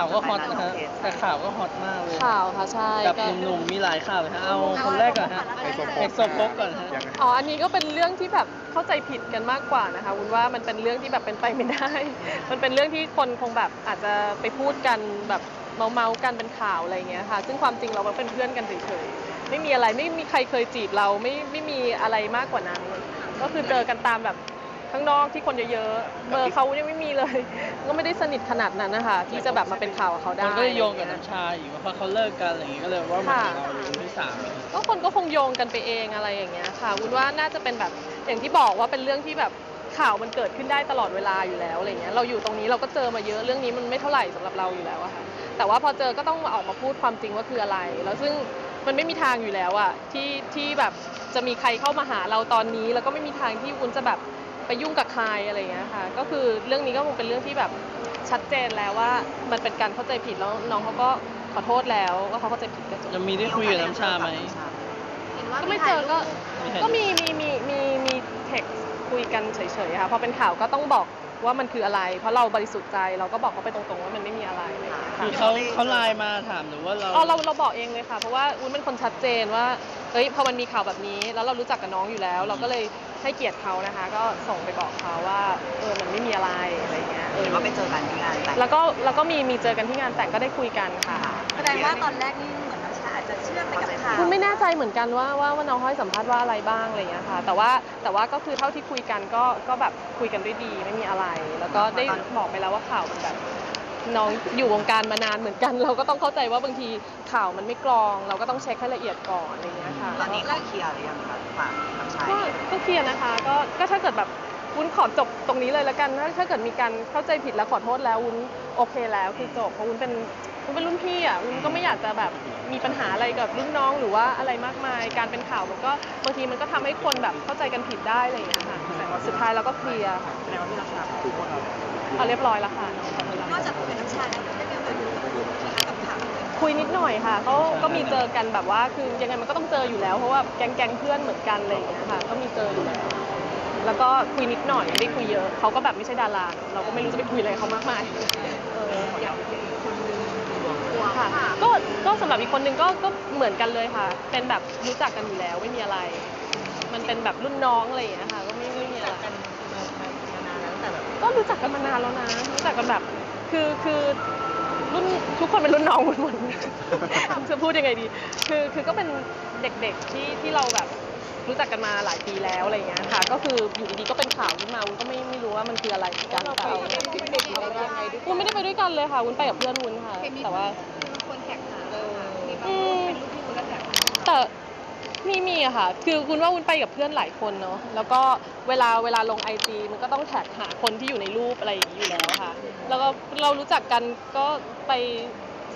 ข่าวก็ฮอตนะฮะแต่ข่าวก็ฮอตมากเลยข่าวค่ะใช่กับก็หนุ่มๆมีหลายข่าวเลยฮะเอาคนแรกก่อนฮะไฮโซโพก เอกโซโพกก่อนฮะยังไงอ๋ออันนี้ก็เป็นเรื่องที่แบบเข้าใจผิดกันมากกว่านะคะวุ้นว่ามันเป็นเรื่องที่แบบเป็นไปไม่ได้ มันเป็นเรื่องที่คนคงแบบอาจจะไปพูดกันแบบเมาเมาๆกันเป็นข่าวอะไรอย่างเงี้ยค่ะ ซึ่งความจริงเราก็เป็นเพื่อนกันเฉยๆไม่มีอะไรไม่มีใครเคยจีบเราไม่ไม่มีอะไรมากกว่านั้น ก็คือเจอกันตามแบบ ข้างนอกที่คนเยอะๆเบอร์เขายังไม่มีเลย ก็ไม่ได้สนิทขนาดนั้นนะคะที่จะแบบมาเป็นข่าวกับเขาได้มันก็จะโยงกับน้ำชาอีกว่าเพราะเขาเลิกกันอะไรอย่างงี้ก็เลยว่ามันค่ะเราเป็นคนที่สามก็คนก็คงโยงกันไปเองอะไรอย่างเงี้ยค่ะวุ้นว่าน่าจะเป็นแบบอย่างที่บอกว่าเป็นเรื่องที่แบบข่าวมันเกิดขึ้นได้ตลอดเวลาอยู่แล้วอะไรเงี้ยเราอยู่ตรงนี้เราก็เจอมาเยอะเรื่องนี้มันไม่เท่าไหร่สำหรับเราอยู่แล้วอะค่ะแต่ว่าพอเจอก็ต้องมาออกมาพูดความจริงว่าคืออะไร แล้วซึ่งมันไม่มีทางอยู่แล้วอะที่ที่แบบจะมีใครเข้ามาหาเราตอนนี้ แล้วก็ไม่มีทางที่วุ้นจะแบบ ไปยุ่งกับใครอะไรเงี้ยค่ะ ก็คือเรื่องนี้ก็คงเป็นเรื่องที่แบบชัดเจนแล้วว่ามันเป็นการเข้าใจผิดแล้วน้องเขาก็ขอโทษแล้วว่าเขาเข้าใจผิดก็จบจะมีได้คุยกับน้ำชาไหมก็ไม่เจอก็ไม่เห็นก็มีมีมีมีมีเท็กซ์คุยกันเฉยๆค่ะพอเป็นข่าวก็ต้องบอก ว่ามันคืออะไร เพราะเราบริสุทธิ์ใจเราก็บอกเขาไปตรงๆว่ามันไม่มีอะไรอะไรอย่างเงี้ยคือค่ะเขาเขาไลน์มาถามหรือว่าเราอ๋อเราเราบอกเองเลยค่ะ เพราะว่าวุ้นเป็นคนชัดเจนว่าเฮ้ยพอมันมีข่าวแบบนี้แล้วเรารู้จักกับน้องอยู่แล้ว เราก็เลยให้เกียรติเขานะคะ ก็ส่งไปบอกเขาว่าเออมันไม่มีอะไรอะไรเงี้ยเออเห็นว่าไปเจอกันที่งานแต่งแล้วก็แล้วก็มีมีเจอกันที่งานแต่งก็ได้คุยกันค่ะ แสดงว่าตอนแรกนี่เหมือนน้ำชาอา จจะเชื่อมไปกับข่าวคุณไม่แน่ใจเหมือนกันว่าว่าว่าน้องเขาให้สัมภาษณ์ว่าอะไรบ้างอะไรอย่างเงี้ยค่ะ แต่ว่าแต่ว่าก็คือเท่าที่คุยกันก็ก็แบบคุยกันด้วยดีไม่มีอะไร แล้วก็ได้บอกไปแล้วว่าข่าวมันแบบน้องอยู่วงการมานานเหมือนกัน เราก็ต้องเข้าใจว่าบางทีข่าวมันไม่กรอง เราก็ต้องเช็คให้ละเอียดก่อนอะไรอย่างเงี้ยค่ะตอนนี้เขาเคลียร์หรือยังคะฝากน้ำชาก็ก็เคลียร์นะคะก็ก็ถ้าเกิดแบบวุ้นขอจบตรงนี้เลยละกันถ้าถ้าเกิดมีการเข้าใจผิดแล้วขอโทษแล้ววุ้นโอเคแล้วคือจบเพราะวุ้นเป็น วุ้นเป็นรุ่นพี่อะวุ้นก็ไม่อยากจะแบบมีปัญหาอะไรกับรุ่นน้องหรือว่าอะไรมากมาย การเป็นข่าวมันก็บางทีมันก็ทำให้คนแบบเข้าใจกันผิดได้อะไรอย่างเงี้ยค่ะแต่ว่าสุดท้ายเราก็เคลียร์ค่ะแสดงว่าพี่น้ำชาคือคนเราเอาเรียบร้อยแล้วค่ะน้องขอโทษแล้วนอกจากคุยกับน้ำชาแล้วได้มีโอกาสคุยนะคะกับข่าวคุยนิดหน่อยค่ะเขาก็มีเจอกันแบบว่าคือยังไงมันก็ต้องเจออยู่แล้วเพราะว่าแก๊งแก๊งเพื่อนเหมือนกันอะไรอย่างเงี้ยค่ะก็มีเจออยู่แล้วแล้วก็คุยนิดหน่อยไม่ได้คุยเยอะเขาก็แบบไม่ใช่ดาราเราก็ไม่รู้จะไปคุยอะไรกับเขามากมาย เออค่ะ ก็ก็สำหรับอีกคนนึงก็ก็เหมือนกันเลยค่ะ เป็นแบบรู้จักกันอยู่แล้วไม่มีอะไร มันเป็นแบบรุ่นน้องอะไรอย่างเงี้ยค่ะ ก็ไม่ไม่มีอะไรก็รู้จักกันมานานแล้วนะ รู้จักกันแบบ คือคือรุ่นทุกคนเป็นรุ่นน้องหมดหมดจะพูดยังไงดี คือคือก็เป็นเด็กๆที่ที่เราแบบ รู้จักกันมาหลายปีแล้วอะไรอย่างเงี้ยค่ะ ก็คืออยู่ดีๆก็เป็นข่าวขึ้นมาวุ้นก็ไม่ไม่รู้ว่ามันคืออะไรเหมือนกันแต่เอาวุ้นไม่ได้ไปด้วยกันเลยค่ะวุ้นไปกับเพื่อนวุ้นค่ะ แต่ว่าคนแท็กหาเลยอืมแต่มีมีอะค่ะ คือคุณว่าวุ้นไปกับเพื่อนหลายคนเนาะ แล้วก็เวลาเวลาลงไอจีมันก็ต้องแท็กหาคนที่อยู่ในรูปอะไรอย่างนี้อยู่แล้วค่ะ แล้วก็เรารู้จักกันก็ไป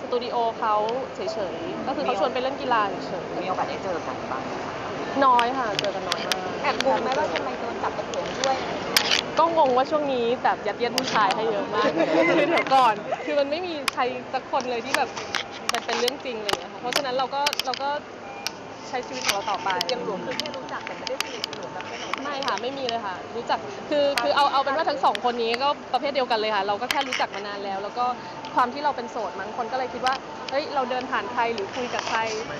สตูดิโอเขาเฉยๆ ก็คือเขาชวนไปเล่นกีฬาเฉยมีโอกาสได้เจอกันบ้างไหมคะๆ น้อยค่ะเจอกันน้อยมากแอบงงไหมว่าทำไมโดนจับตะเกียบด้วย ก็งงว่าช่วงนี้แบบยัดเยียดผู้ชายให้เยอะมากคือเดี๋ยวก่อน คือมันไม่มีใครสักคนเลยที่แบบมันเป็นเรื่องจริงเลยอะค่ะเพราะฉะนั้นเราก็เราก็ใช้ชีวิตของเราต่อไป ยังหลวมคือแค่รู้จักแต่ไม่ได้สนิทสนมแบบไปไหนไม่ค่ะไม่มีเลยค่ะ รู้จักคือคือเอาเอาเป็นว่าทั้งสองคนนี้ก็ประเภทเดียวกันเลยค่ะ เราก็แค่รู้จักมานานแล้ว แล้วก็ความที่เราเป็นโสดมั้งคนก็เลยคิดว่า เฮ้ยเราเดินผ่านใครหรือคุยกับใคร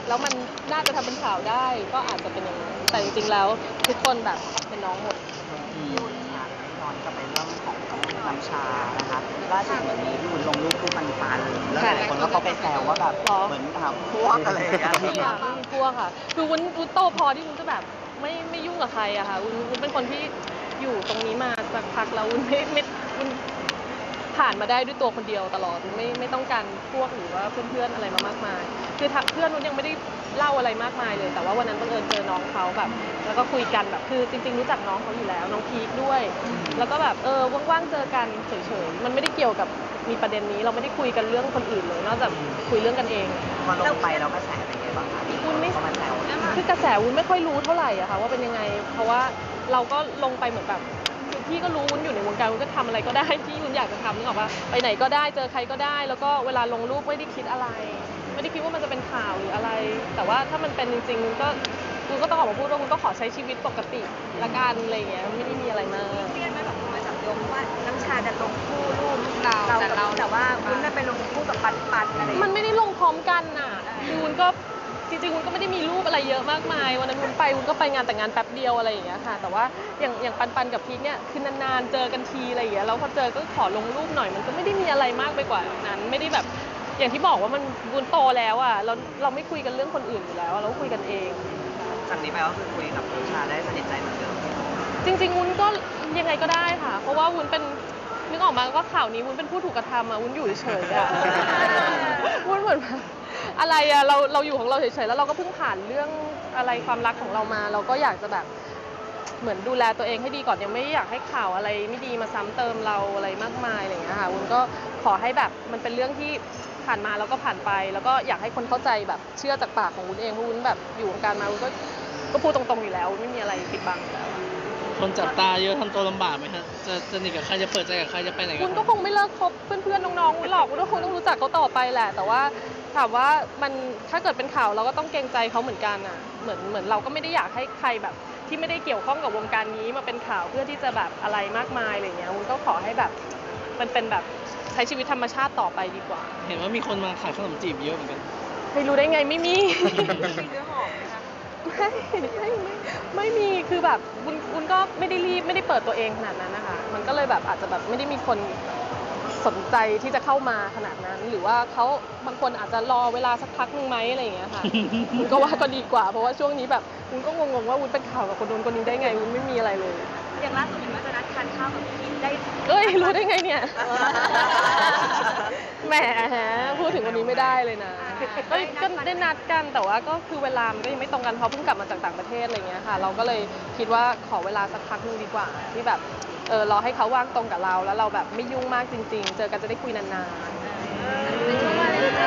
แล้วมันน่าจะทำเป็นข่าวได้ ก็อาจจะเป็นอย่างนั้นแต่จริงๆแล้วทุกคนแบบเป็นน้องหมดอืมพี่อุ่นคะย้อนกลับไปเรื่องของน้ำชานะคะล่าสุดวันนี้พี่อุ่นลงรูปคู่ปันปันแล้วหลายคนก็เข้าไปแซวว่าแบบหรอ เหมือนถามพวกอะไรอย่างเงี้ยไม่มีค่ะไม่มีพวกค่ะ คือวุ้นวุ้นโตพอที่วุ้นจะแบบไม่ไม่ยุ่งกับใครอะค่ะวุ้นวุ้นเป็นคนที่อยู่ตรงนี้มาสักพักแล้ววุ้นไม่ไม่วุ้น ผ่านมาได้ด้วยตัวคนเดียวตลอดวุ้นไม่ไม่ต้องการพวกหรือว่าเพื่อนๆอะไรมามากมาย คือถ้าเพื่อนวุ้นยังไม่ได้เล่าอะไรมากมายเลย แต่ว่าวันนั้นบังเอิญเจอน้องเขาแบบ แล้วก็คุยกันแบบคือจริง ๆ รู้จักน้องเขาอยู่แล้วน้องพีคด้วย แล้วก็แบบเออว่างๆเจอกันเฉยๆมันไม่ได้เกี่ยวกับมีประเด็นนี้เราไม่ได้คุยกันเรื่องคนอื่นเลยนอกจากคุยเรื่องกันเองพอลงไปแล้วกระแสเป็นไงบ้างคะมีคนเข้ามาแซวคือกระแสวุ้นไม่ค่อยรู้เท่าไหร่อะค่ะว่าเป็นยังไง เพราะว่าเราก็ลงไปเหมือนแบบคือ พี่ก็รู้วุ้นอยู่ในวงการวุ้นก็ทำอะไรก็ได้ที่วุ้นอยากจะทำนึกออกปะไปไหนก็ได้เจอใครก็ได้ แล้วก็เวลาลงรูปไม่ได้คิดอะไร ไม่ได้คิดว่ามันจะเป็นข่าวหรืออะไร แต่ว่าถ้ามันเป็นจริงๆวุ้นก็วุ้นก็ต้องออกมาพูดว่าวุ้นก็ขอใช้ชีวิตปกติละกันอะไรอย่างเงี้ยไม่ได้มีอะไรมาก เครียดไหมแบบมาจากโยงว่าน้ำชาจะลงคู่รูปเราแต่เราแต่ว่าวุ้นน่ะไปลงคู่กับปันปันอะไรอย่างมันเงี้ยไม่ได้ลงพร้อมกันน่ะคือวุ้นก็ จริงๆวุ้นก็ไม่ได้มีรูปอะไรเยอะมากมาย วันนั้นวุ้นไปวุ้นก็ไปงานแต่งงานแป๊บเดียวอะไรอย่างเงี้ยค่ะ แต่ว่าอย่างอย่างปันปันกับพีคเนี่ยคือนานๆเจอกันทีอะไรอย่างเงี้ยแล้วพอเจอก็ขอลงรูปหน่อยมันก็ไม่ได้มีอะไรมากไปกว่านั้น ไม่ได้แบบอย่างที่บอกว่ามันวุ้นโตแล้วอะเราเราไม่คุยกันเรื่องคนอื่นอยู่แล้วเราคุยกันเอง จากนี้ไปก็คือคุยกับน้ำชาได้สนิทใจเหมือนเดิมจริงๆวุ้นก็ยังไงก็ได้ค่ะ เพราะว่าวุ้นเป็น นึกออกมาก็ข่าวนี้วุ้นเป็นผู้ถูกกระทำอะวุ้นอยู่เฉยๆอะวุ้นเหมือนแบบอะไรอะเราเราอยู่ของเราเฉยๆแล้วเราก็เพิ่งผ่านเรื่องอะไรความรักของเรามา เราก็อยากจะแบบเหมือนดูแลตัวเองให้ดีก่อนยังไม่อยากให้ข่าวอะไรไม่ดีมาซ้ำเติมเราอะไรมากมายอะไรอย่างเงี้ยค่ะวุ้นก็ขอให้แบบมันเป็นเรื่องที่ผ่านมาแล้วก็ผ่านไป แล้วก็อยากให้คนเข้าใจแบบเชื่อจากปากของวุ้นเองเพราะวุ้นแบบอยู่วงการมาวุ้นก็ก็พูดตรงๆอยู่แล้ว ไม่มีอะไรปิดบังอยู่แล้ว คนจับตาเยอะทำตัวลำบากไหมฮะจะสนิทกับใครจะเปิดใจกับใครจะไปไหนกัคุณนก็คงไม่เลิกคบเพื่อนๆน้องๆคุณหรอกคุณก็คงต้องรู้จักเขาต่อไปแหละ แต่ว่าถามว่ามันถ้าเกิดเป็นข่าวเราก็ต้องเกรงใจเขาเหมือนกันอะเหมือนเหมือนเราก็ไม่ได้อยากให้ใครแบบ ที่ไม่ได้เกี่ยวข้องกับวงการนี้มาเป็นข่าวเพื่อที่จะแบบอะไรมากมายอะไรเงี้ยคุณก็ขอให้แบบมันเป็นแบบใช้ชีวิตธรรมชาติต่อไปดีกว่า เห็นว่ามีคนมาขายขนมจีบเยอะเหมือนกัน ไม่รู้ได้ไงไม่มีมีเนื้อหอม ไหมคะไม่ไม่ไม่ไม่มีคือแบบคุณคุณก็ไม่ได้รีบไม่ได้เปิดตัวเองขนาดนั้นนะคะมันก็เลยแบบอาจจะแบบไม่ได้มีคนสนใจที่จะเข้ามาขนาดนั้น หรือว่าเขาบางคนอาจจะรอเวลาสักพักหนึ่งไหมอะไรอย่างเงี้ยค่ะคุณก็ว่าก็ดีกว่าเพราะว่าช่วงนี้แบบคุณก็งงๆว่าวุ้นเป็นข่าวกับคนนู้นคนนี้ได้ไงวุ้นไม่มี อะไรเลยอย่างล่าสุดเห็นว่าจะนัดทานข้าวกับพี่ได้เอ้ยรู้ได้ไงเนี่ย แหมพูดถึงวันนี้ไม่ได้เลยนะก็ก็ได้นัดกันแต่ว่าก็คือเวลามันก็ยังไม่ตรงกันเพราะเพิ่งกลับมาจากต่างประเทศอะไรเงี้ยค่ะ เราก็เลยคิดว่าขอเวลาสักพักหนึงดีกว่า ที่แบบเออรอให้เขาว่างตรงกับเรา แล้วเราแบบไม่ยุ่งมากจริง ๆ เจอกันจะได้คุยนานในช่วงวันเลยนะ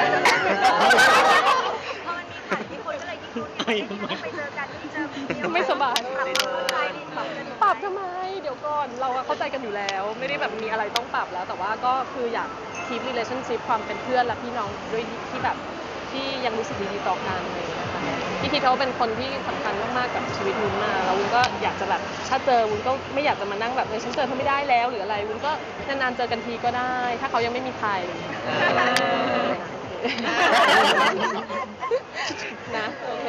พอมันมีข่าวที่คนก็เลยยิ่งรุ้นไงว่าไปเจอกันที่เจอพี่ๆไม่สบาย ปรับเข้าใจดีป รับกันปรับทำไม เดี๋ยวก่อน เราอะเข้าใจกันอยู่แล้ว ไม่ได้แบบมีอะไรต้องปรับแล้ว แต่ว่าก็คืออยาก keep relationship ความเป็นเพื่อนและพี่น้องด้วยที่แบบที่ยังรู้สึกดีๆต่อกันอะไรอย่างเลยนะคะพี่ทีเขาเป็นคนที่สำคัญมากๆกับชีวิตวุ้นมาแล้ววุ้นก็อยากจะแบบถ้าเจอวุ้นก็ไม่อยากจะมานั่งแบบเออฉันเจอเขาไม่ได้แล้วหรืออะไรวุ้นก็นานๆเจอกันทีก็ได้ ถ้าเขายังไม่มีใครนะโอเค